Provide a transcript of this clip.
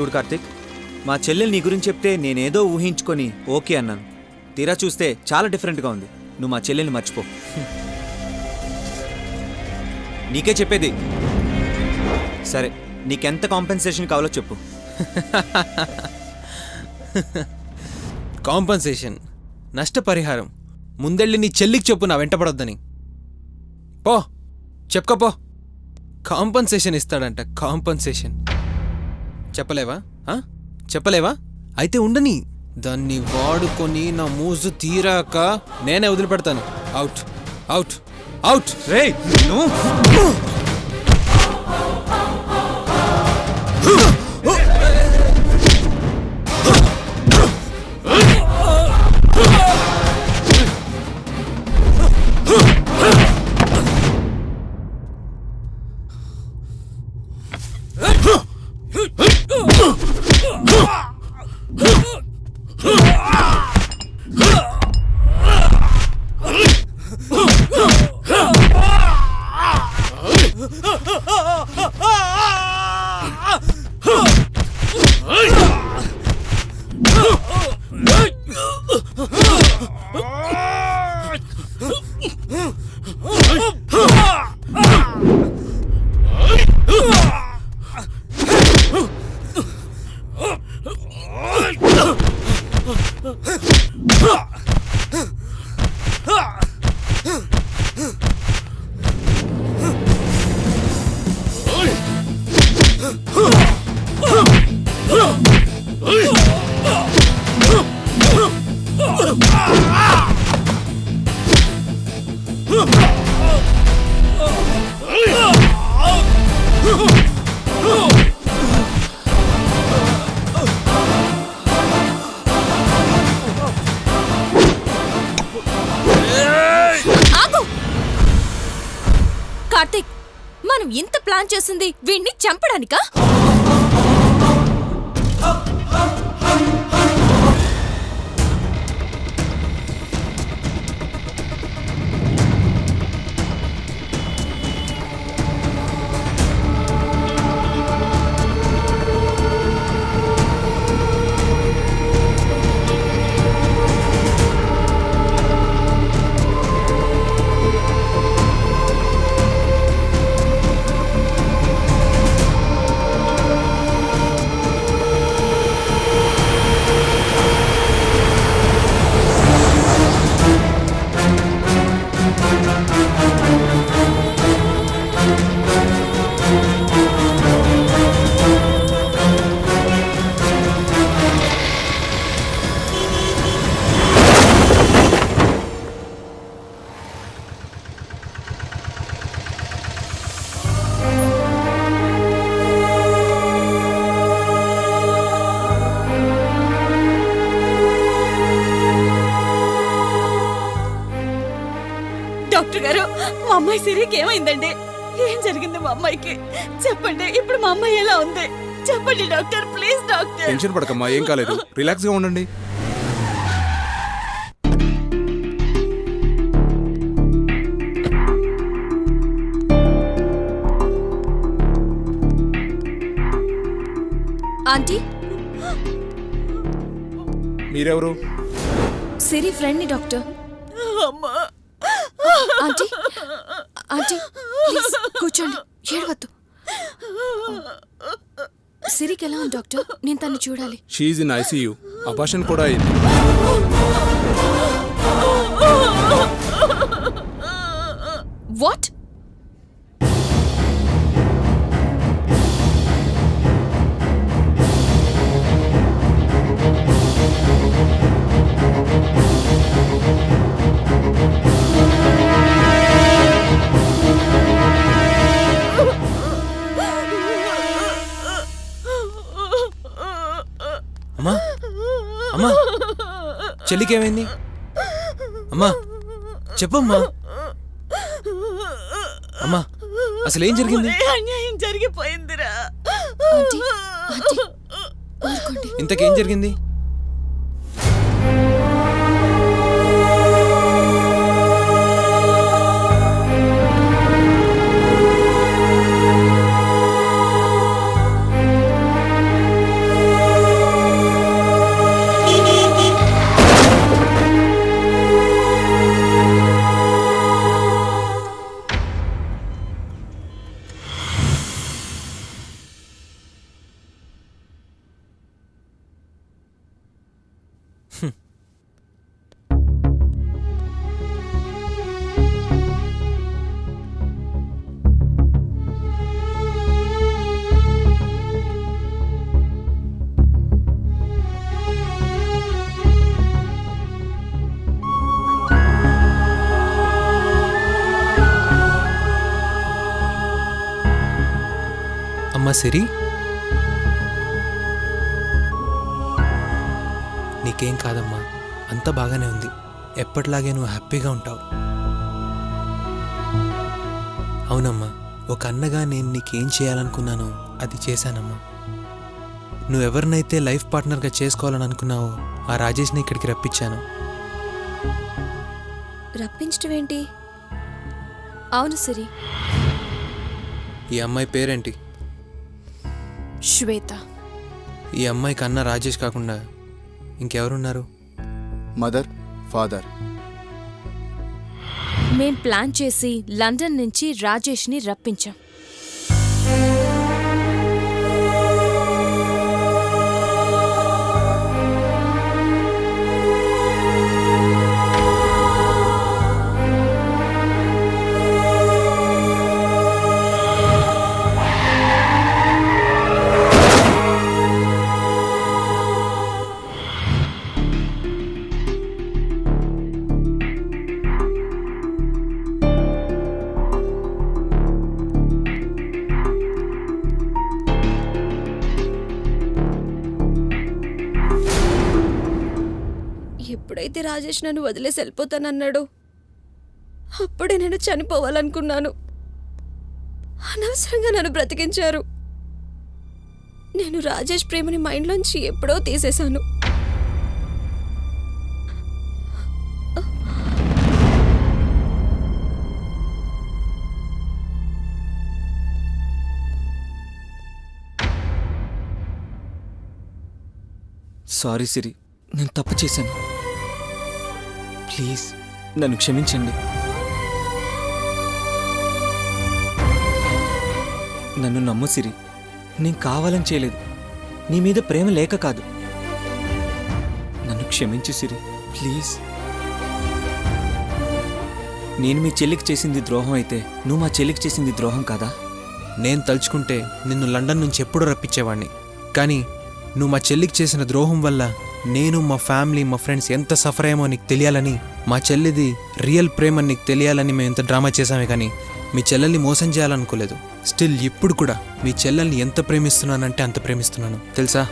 చూడు కార్తిక్. మా చెల్లెలు నీ గురించి చెప్తే నేనేదో ఊహించుకొని ఓకే అన్నాను. తీరా చూస్తే చాలా డిఫరెంట్గా ఉంది. నువ్వు మా చెల్లెల్ని మర్చిపో. నీకే చెప్పేది. సరే నీకెంత కాంపెన్సేషన్ కావాలో చెప్పు. కాంపన్సేషన్ నష్టపరిహారం. ముందెళ్ళి నీ చెల్లికి చెప్పు నా వెంటపడొద్దని పో చెప్పుకోపో కాంపన్సేషన్ ఇస్తాడంట కాంపన్సేషన్. చెప్పలేవా? చెప్పలేవా? అయితే ఉండని. దాన్ని వాడుకొని నా మూజు తీరాక నేనే వదిలిపెడతాను. అవుట్. అవుట్. అవుట్. రే నువ్వు కార్తిక్ మనం ఇంత ప్లాన్ చేసింది వీణ్ణి చంపడానికా? డాక్టర్ గారు మా అమ్మాయి సిరికి ఏమైందండి? ఏం జరిగింది మా అమ్మాయికి? చెప్పండి ఇప్పుడు మా అమ్మాయి ఎలా ఉంది? చెప్పండి డాక్టర్ ప్లీజ్ డాక్టర్. టెన్షన్ పడకమ్మా ఏం కాలేదు. రిలాక్స్గా ఉండండి. ఆంటీ? మీరెవరు? సిరి ఫ్రెండ్ని డాక్టర్. అమ్మా. ఆంటీ? ఆంటీ ప్లీజ్ కూర్చోండి. ఏడవద్దు సిరికి ఎలా ఉంది డాక్టర్? నేను తను చూడాలి. షీఈ్ ఇన్ ఐసీయూ అపాషన్ కూడా అయింది. వాట్ చెల్లికి ఏమైంది అమ్మా చెప్పమ్మా. అమ్మా అసలు ఏం జరిగింది? అన్యాయం జరిగిపోయిందిరా. ఇంతకేం జరిగింది? అమ్మా సిరి నీకేం కాదమ్మా అంతా బాగానే ఉంది. ఎప్పటిలాగే నువ్వు హ్యాపీగా ఉంటావు. అవునమ్మా ఒక అన్నగా నేను నీకేం చేయాలనుకున్నానో అది చేశానమ్మా. నువ్వెవరినైతే లైఫ్ పార్ట్నర్గా చేసుకోవాలని అనుకున్నావో ఆ రాజేష్ని ఇక్కడికి రప్పించాను. రప్పించడం ఏంటి అవును సిరి. ఈ అమ్మాయి పేరేంటి? శ్వేత. ఈ అమ్మాయికి అన్న రాజేష్ కాకుండా ఇంకెవరున్నారు? Mother father. మేం ప్లాన్ చేసి లండన్ నుంచి రాజేష్ని రప్పించాం. ఎప్పుడైతే రాజేష్ నన్ను వదిలేసి వెళ్ళిపోతానన్నాడు అప్పుడే నేను చనిపోవాలనుకున్నాను. అనవసరంగా నన్ను బ్రతికించారు. నేను రాజేష్ ప్రేమని మైండ్లోంచి ఎప్పుడో తీసేశాను. సారీ సిరి నేను తప్పు చేశాను. ప్లీజ్ నన్ను క్షమించండి. నన్ను నమ్ము సిరి నేను కావాలని చేయలేదు. నీ మీద ప్రేమ లేక కాదు. నన్ను క్షమించు సిరి ప్లీజ్. నేను మీ చెల్లికి చేసింది ద్రోహం అయితే నువ్వు మా చెల్లికి చేసింది ద్రోహం కాదా? నేను తలుచుకుంటే నిన్ను లండన్ నుంచి ఎప్పుడూ రప్పించేవాడిని కానీ నువ్వు మా చెల్లికి చేసిన ద్రోహం వల్ల నేను మా ఫ్యామిలీ మా ఫ్రెండ్స్ ఎంత సఫర్ అయ్యామో నీకు తెలియాలని మా చెల్లిది రియల్ ప్రేమ నీకు తెలియాలని మేము ఎంత డ్రామా చేసామే కానీ మీ చెల్లెల్ని మోసం చేయాలనుకోలేదు. స్టిల్ ఇప్పుడు కూడా మీ చెల్లెల్ని ఎంత ప్రేమిస్తున్నానంటే అంత ప్రేమిస్తున్నాను. తెలుసా?